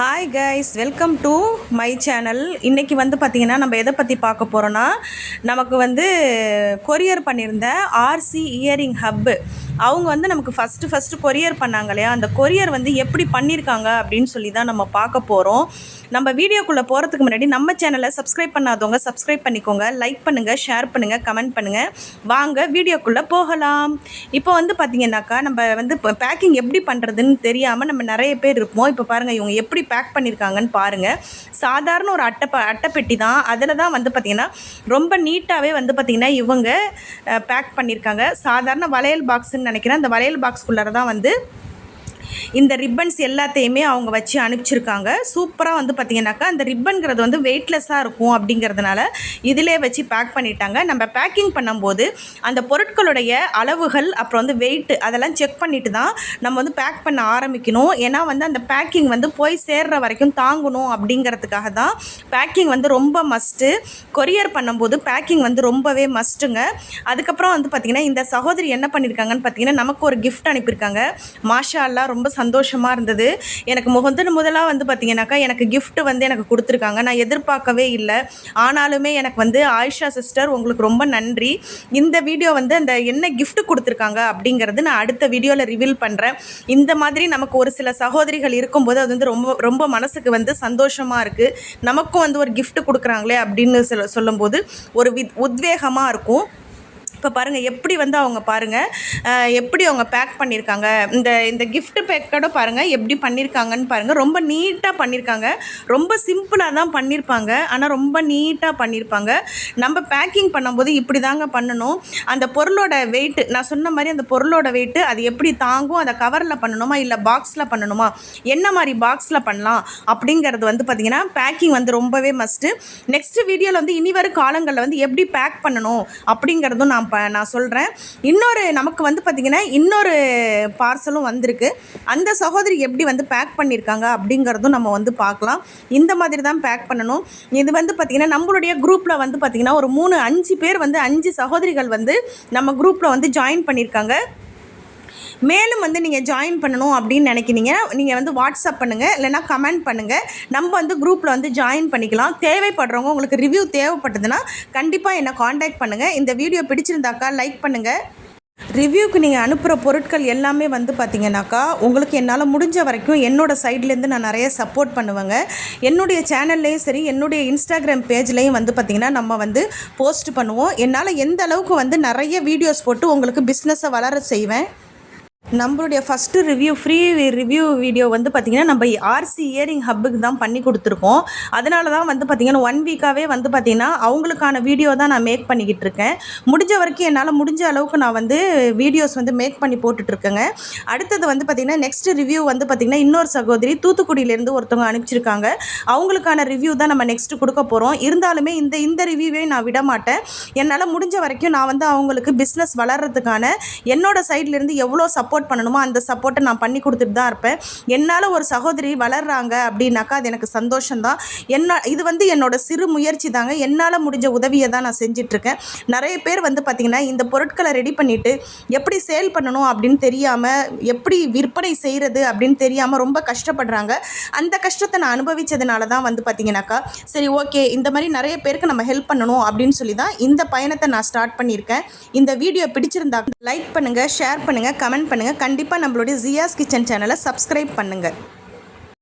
Hi guys welcome to my channel இன்றைக்கி வந்து பார்த்திங்கன்னா நம்ம எதை பற்றி பார்க்க போகிறோன்னா நமக்கு வந்து கொரியர் பண்ணியிருந்த ஆர்சி இயரிங் ஹப்பு அவங்க வந்து நமக்கு ஃபஸ்ட்டு ஃபஸ்ட்டு கொரியர் பண்ணாங்க இல்லையா? அந்த கொரியர் வந்து எப்படி பண்ணியிருக்காங்க அப்படின்னு சொல்லி தான் நம்ம பார்க்க போகிறோம் நம்ம வீடியோக்குள்ளே போகிறதுக்கு முன்னாடி நம்ம சேனலை சப்ஸ்கிரைப் பண்ணாதவங்க சப்ஸ்கிரைப் பண்ணிக்கோங்க. லைக் பண்ணுங்கள் ஷேர் பண்ணுங்கள் கமெண்ட் பண்ணுங்கள் வாங்க வீடியோக்குள்ளே போகலாம். இப்போ வந்து பார்த்திங்கனாக்கா நம்ம வந்து இப்போ பேக்கிங் எப்படி பண்ணுறதுன்னு தெரியாமல் நம்ம நிறைய பேர் இருப்போம். இப்போ பாருங்கள் இவங்க எப்படி பேக் பண்ணியிருக்காங்கன்னு பாருங்கள் சாதாரண ஒரு அட்டை அட்டைப்பெட்டி தான். அதில் தான் வந்து பார்த்திங்கன்னா ரொம்ப நீட்டாகவே வந்து பார்த்திங்கன்னா இவங்க பேக் பண்ணியிருக்காங்க சாதாரண வளையல் பாக்ஸுன்னு நினைக்கிறேன். அந்த வளையல் பாக்ஸ்குள்ளார தான் வந்து இந்த ரிப்பன்ஸ் எல்லாத்தையுமே அவங்க வச்சு அனுப்பிச்சிருக்காங்க. சூப்பராக வந்து பார்த்திங்கனாக்கா அந்த ரிப்பன்கிறது வந்து வெயிட்லெஸ்ஸாக இருக்கும் அப்படிங்கிறதுனால இதிலே வச்சு பேக் பண்ணிட்டாங்க. நம்ம பேக்கிங் பண்ணும்போது அந்த பொருட்களுடைய அளவுகள் அப்புறம் வந்து வெயிட் அதெல்லாம் செக் பண்ணிட்டு தான் நம்ம வந்து பேக் பண்ண ஆரம்பிக்கணும். ஏன்னா வந்து அந்த பேக்கிங் வந்து போய் சேர்ற வரைக்கும் தாங்கணும் அப்படிங்கிறதுக்காக தான் பேக்கிங் வந்து ரொம்ப மஸ்ட்டு கொரியர் பண்ணும்போது பேக்கிங் வந்து ரொம்பவே மஸ்ட்டுங்க அதுக்கப்புறம் வந்து பார்த்திங்கன்னா இந்த சகோதரி என்ன பண்ணியிருக்காங்கன்னு பார்த்தீங்கன்னா நமக்கு ஒரு கிஃப்ட் அனுப்பியிருக்காங்க. மாஷா எல்லாம் ரொம்ப ரொம்ப சந்தோஷமாக இருந்தது. எனக்கு முகந்தன் முதலாக வந்து பார்த்திங்கனாக்கா எனக்கு கிஃப்ட்டு வந்து எனக்கு கொடுத்துருக்காங்க. நான் எதிர்பார்க்கவே இல்லை. ஆனாலுமே எனக்கு வந்து ஆயிஷா சிஸ்டர் உங்களுக்கு ரொம்ப நன்றி. இந்த வீடியோ வந்து அந்த என்ன கிஃப்ட் கொடுத்துருக்காங்க அப்படிங்கிறது நான் அடுத்த வீடியோவில் ரிவீல் பண்ணுறேன் இந்த மாதிரி நமக்கு ஒரு சில சகோதரிகள் இருக்கும்போது அது வந்து ரொம்ப ரொம்ப மனசுக்கு வந்து சந்தோஷமாக இருக்குது நமக்கும் வந்து ஒரு கிஃப்ட் கொடுக்குறாங்களே அப்படின்னு சொல்ல சொல்லும்போது ஒரு வித் உத்வேகமாக இருக்கும். இப்போ பாருங்கள் எப்படி வந்து அவங்க பாருங்கள் எப்படி அவங்க பேக் பண்ணியிருக்காங்க இந்த இந்த கிஃப்ட் பேக்கோட பாருங்கள் எப்படி பண்ணியிருக்காங்கன்னு பாருங்கள் ரொம்ப நீட்டாக பண்ணியிருக்காங்க ரொம்ப சிம்பிளாக தான் பண்ணியிருப்பாங்க ஆனால் ரொம்ப நீட்டாக பண்ணியிருப்பாங்க நம்ம பேக்கிங் பண்ணும்போது இப்படி தாங்க பண்ணணும். அந்த பொருளோட வெயிட்டு நான் சொன்ன மாதிரி அந்த பொருளோட வெயிட்டு அது எப்படி தாங்கும் அதை கவரில் பண்ணணுமா இல்லை பாக்ஸில் பண்ணணுமா என்ன மாதிரி பாக்ஸில் பண்ணலாம் அப்படிங்கிறது வந்து பார்த்திங்கன்னா பேக்கிங் வந்து ரொம்பவே மஸ்ட்டு நெக்ஸ்ட் வீடியோவில் வந்து இனி வரும் காலங்களில் வந்து எப்படி பேக் பண்ணணும் அப்படிங்கிறதும் நான் ப நான் சொல்கிறேன் இன்னொரு நமக்கு வந்து பார்த்திங்கன்னா இன்னொரு பார்சலும் வந்திருக்கு. அந்த சகோதரி எப்படி வந்து பேக் பண்ணியிருக்காங்க அப்படிங்கிறதும் நம்ம வந்து பார்க்கலாம். இந்த மாதிரி தான் பேக் பண்ணணும். இது வந்து பார்த்திங்கன்னா நம்மளுடைய குரூப்பில் வந்து பார்த்திங்கன்னா ஒரு மூணு அஞ்சு பேர் வந்து அஞ்சு சகோதரிகள் வந்து நம்ம குரூப்பில் வந்து ஜாயின் பண்ணியிருக்காங்க மேலும் வந்து நீங்கள் ஜாயின் பண்ணணும் அப்படின்னு நினைக்கிறீங்க நீங்கள் வந்து வாட்ஸ்அப் பண்ணுங்கள் இல்லைனா கமெண்ட் பண்ணுங்கள் நம்ம வந்து குரூப்பில் வந்து ஜாயின் பண்ணிக்கலாம். தேவைப்படுறவங்க உங்களுக்கு ரிவ்யூ தேவைப்பட்டதுன்னா கண்டிப்பாக என்னை காண்டாக்ட் பண்ணுங்கள் இந்த வீடியோ பிடிச்சிருந்தாக்கா லைக் பண்ணுங்கள் ரிவ்யூக்கு நீங்கள் அனுப்புகிற பொருட்கள் எல்லாமே வந்து பார்த்தீங்கன்னாக்கா உங்களுக்கு என்னால் முடிஞ்ச வரைக்கும் என்னோட சைட்லேருந்து நான் நிறைய சப்போர்ட் பண்ணுவேங்க. என்னுடைய சேனல்லையும் சரி என்னுடைய இன்ஸ்டாகிராம் பேஜ்லேயும் வந்து பார்த்திங்கன்னா நம்ம வந்து போஸ்ட் பண்ணுவோம். என்னால் எந்த அளவுக்கு வந்து நிறைய வீடியோஸ் போட்டு உங்களுக்கு பிஸ்னஸை வளர செய்வேன். நம்மளுடைய first review free review video வந்து பார்த்திங்கன்னா நம்ம ஆர்சி இயரிங் ஹப்புக்கு தான் பண்ணி கொடுத்துருக்கோம். அதனால தான் வந்து பார்த்திங்கன்னா ஒன் வீக்காகவே வந்து பார்த்திங்கன்னா அவங்களுக்கான வீடியோ தான் நான் மேக் பண்ணிக்கிட்டு இருக்கேன். முடிஞ்ச வரைக்கும் என்னால் முடிஞ்ச அளவுக்கு நான் வந்து வீடியோஸ் வந்து மேக் பண்ணி போட்டுட்ருக்கேங்க அடுத்தது வந்து பார்த்திங்கன்னா நெக்ஸ்ட் ரிவ்யூ வந்து பார்த்திங்கன்னா இன்னொரு சகோதரி தூத்துக்குடியிலேருந்து ஒருத்தவங்க அனுப்பிச்சிருக்காங்க. அவங்களுக்கான ரிவ்யூ தான் நம்ம நெக்ஸ்ட் கொடுக்க போகிறோம் இருந்தாலுமே இந்த இந்த ரிவ்யூவே நான் விட மாட்டேன். என்னால் முடிஞ்ச வரைக்கும் நான் வந்து அவங்களுக்கு பிஸ்னஸ் வளர்கிறதுக்கான என்னோட சைட்லேருந்து எவ்வளோ சப்போர்ட் பண்ணணுமோ அந்த சப்போர்ட்டை நான் பண்ணி கொடுத்துட்டு தான் இருப்பேன். என்னால் ஒரு சகோதரி வளர்றாங்க அப்படின்னாக்கா அது எனக்கு சந்தோஷம்தான். என்ன இது வந்து என்னோட சிறு முயற்சி தாங்க. என்னால் முடிஞ்ச உதவியை தான் நான் செஞ்சிட்ருக்கேன். நிறைய பேர் வந்து பார்த்திங்கன்னா இந்த பொருட்களை ரெடி பண்ணிவிட்டு எப்படி சேல் பண்ணணும் அப்படின்னு தெரியாமல் எப்படி விற்பனை செய்கிறது அப்படின்னு தெரியாமல் ரொம்ப கஷ்டப்படுறாங்க. அந்த கஷ்டத்தை நான் அனுபவித்ததுனால தான் வந்து பார்த்திங்கனாக்கா சரி ஓகே இந்த மாதிரி நிறைய பேருக்கு நம்ம ஹெல்ப் பண்ணணும் அப்படின்னு சொல்லி தான் இந்த பயணத்தை நான் ஸ்டார்ட் பண்ணியிருக்கேன். இந்த வீடியோ பிடிச்சிருந்தா லைக் பண்ணுங்கள் ஷேர் பண்ணுங்கள் கமெண்ட் பண்ணுங்கள் கண்டிப்பாக நம்மளுடைய ஜியாஸ் கிச்சன் சேனலை சப்ஸ்கிரைப் பண்ணுங்கள்